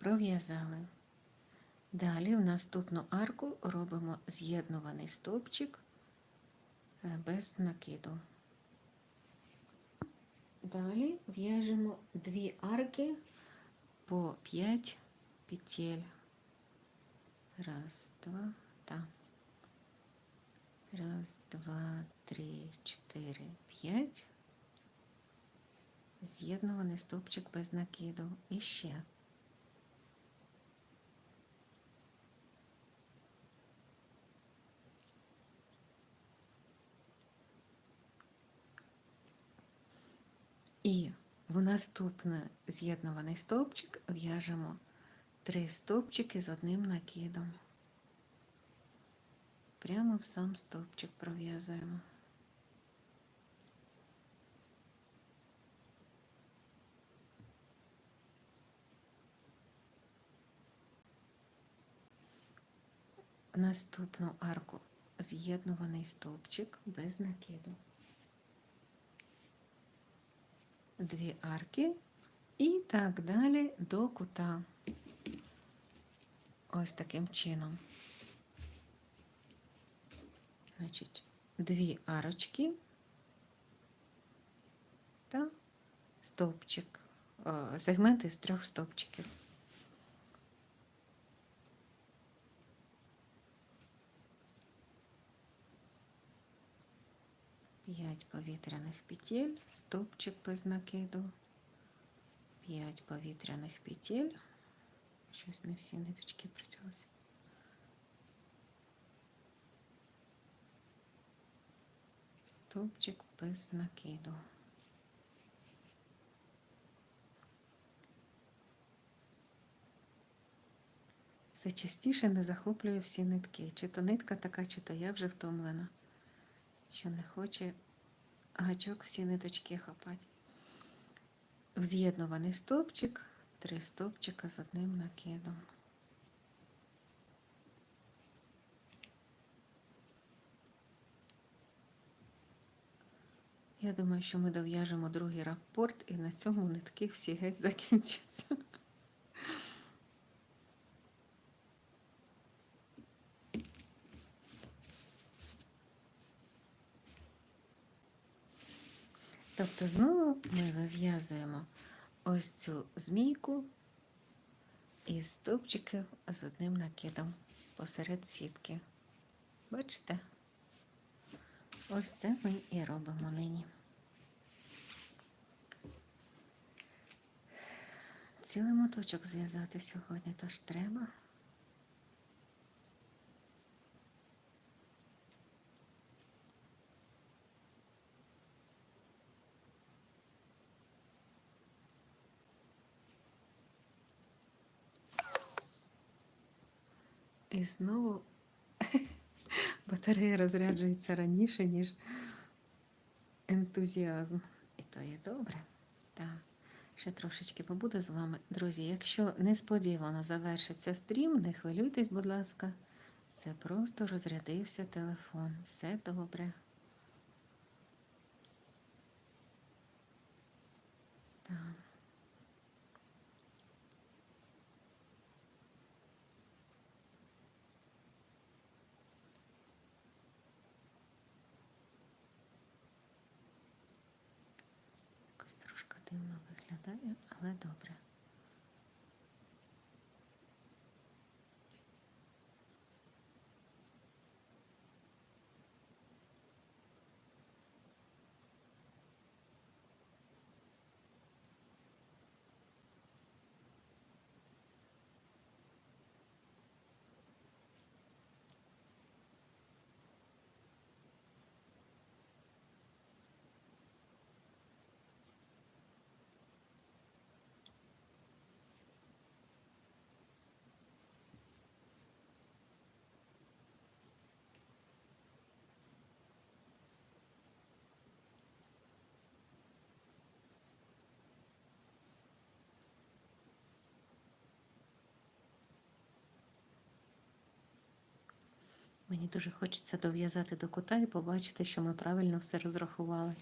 пров'язали. Далі в наступну арку робимо з'єднуваний стовпчик е, без накиду. Далі в'яжемо дві арки по 5 петель. Раз, два, та. Раз, два, три, чотири, п'ять. З'єднуваний стовпчик без накиду. І ще. І в наступний з'єднуваний стовпчик в'яжемо три стовпчики з одним накидом. Прямо в сам стовпчик пров'язуємо. Наступну арку з'єднуваний стовпчик без накиду. Дві арки і так далі до кута. Ось таким чином. Значить, дві арочки та стовпчик, о, сегменти з трьох стовпчиків. П'ять повітряних петель, стовпчик без накиду, п'ять повітряних петель. Щось не всі ниточки притягнулися. Стовпчик без накиду. Все частіше не захоплює всі нитки. Чи то нитка така, чи то я вже втомлена, що не хоче гачок всі ниточки хапати. В з'єднуваний стовпчик, три стовпчика з одним накидом. Я думаю, що ми дов'яжемо другий рапорт і на цьому нитки всі геть закінчаться. Тобто знову ми вив'язуємо ось цю змійку із стовпчиків з одним накидом посеред сітки. Бачите? Ось це ми і робимо нині. Цілий моточок зв'язати сьогодні, тож треба. І знову батарея розряджується раніше, ніж ентузіазм. І то є добре. Так. Ще трошечки побуду з вами. Друзі, якщо несподівано завершиться стрім, не хвилюйтесь, будь ласка. Це просто розрядився телефон. Все добре. Так. Виглядає, але добре. Мені дуже хочеться дов'язати до кута і побачити, що ми правильно все розрахували.